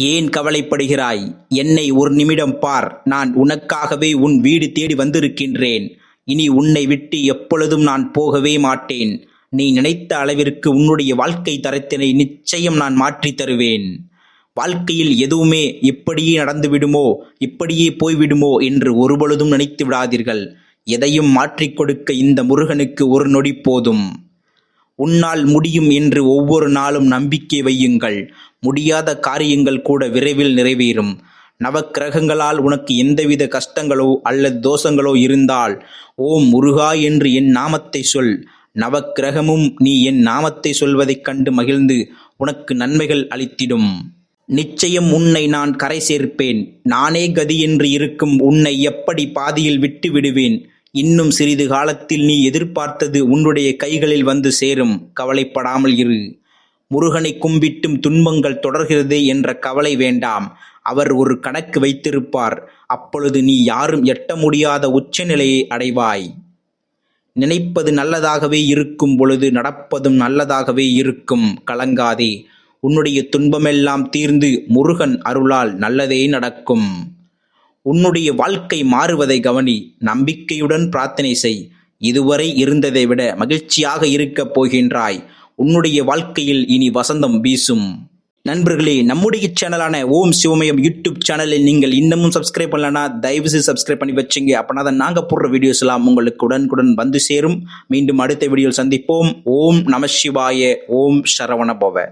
ஏன் கவலைப்படுகிறாய்? என்னை ஒரு நிமிடம் பார். நான் உனக்காகவே உன் வீடு தேடி வந்திருக்கின்றேன். இனி உன்னை விட்டு எப்பொழுதும் நான் போகவே மாட்டேன். நீ நினைத்த அளவிற்கு உன்னுடைய வாழ்க்கை தரத்தினை நிச்சயம் நான் மாற்றித் தருவேன். வாழ்க்கையில் எதுவுமே இப்படியே நடந்துவிடுமோ இப்படியே போய்விடுமோ என்று ஒருபொழுதும் நினைத்து விடாதீர்கள். எதையும் மாற்றிக் கொடுக்க இந்த முருகனுக்கு ஒரு நொடி போதும். உன்னால் முடியும் என்று ஒவ்வொரு நாளும் நம்பிக்கை வையுங்கள். முடியாத காரியங்கள் கூட விரைவில் நிறைவேறும். நவக்கிரகங்களால் உனக்கு எந்தவித கஷ்டங்களோ அல்லது தோஷங்களோ இருந்தால் ஓம் முருகா என்று என் நாமத்தை சொல். நவக்கிரகமும் நீ என் நாமத்தை சொல்வதைக் கண்டு மகிழ்ந்து உனக்கு நன்மைகள் அளித்திடும். நிச்சயம் உன்னை நான் கரை சேர்ப்பேன். நானே கதி என்று இருக்கும் உன்னை எப்படி பாதியில் விட்டு விடுவேன்? இன்னும் சிறிது காலத்தில் நீ எதிர்பார்த்தது உன்னுடைய கைகளில் வந்து சேரும். கவலைப்படாமல் இரு. முருகனை கும்பிட்டும் துன்பங்கள் தொடர்கிறதே என்ற கவலை வேண்டாம். அவர் ஒரு கணக்கு வைத்திருப்பார். அப்பொழுது நீ யாரும் எட்ட முடியாத உச்சநிலையை அடைவாய். நினைப்பது நல்லதாகவே இருக்கும் பொழுது நடப்பதும் நல்லதாகவே இருக்கும். கலங்காதே. உன்னுடைய துன்பமெல்லாம் தீர்ந்து முருகன் அருளால் நல்லதே நடக்கும். உன்னுடைய வாழ்க்கை மாறுவதை கவனி. நம்பிக்கையுடன் பிரார்த்தனை செய். இதுவரை இருந்ததை விட மகிழ்ச்சியாக இருக்கப் போகின்றாய். உன்னுடைய வாழ்க்கையில் இனி வசந்தம் வீசும். நண்பர்களே நம்முடைய சேனலான ஓம் சிவமயம் யூடியூப் சேனலில் நீங்கள் இன்னமும் சப்ஸ்கிரைப் பண்ணலன்னா தயவு செய்து சப்ஸ்கிரைப் பண்ணி வச்சுங்க. அப்படின்னா தான் நாங்கள் போடுற வீடியோஸ் எல்லாம் உங்களுக்கு உடனுக்குடன் வந்து சேரும். மீண்டும் அடுத்த வீடியோவில் சந்திப்போம். ஓம் நம சிவாய ஓம் சரவண பவ.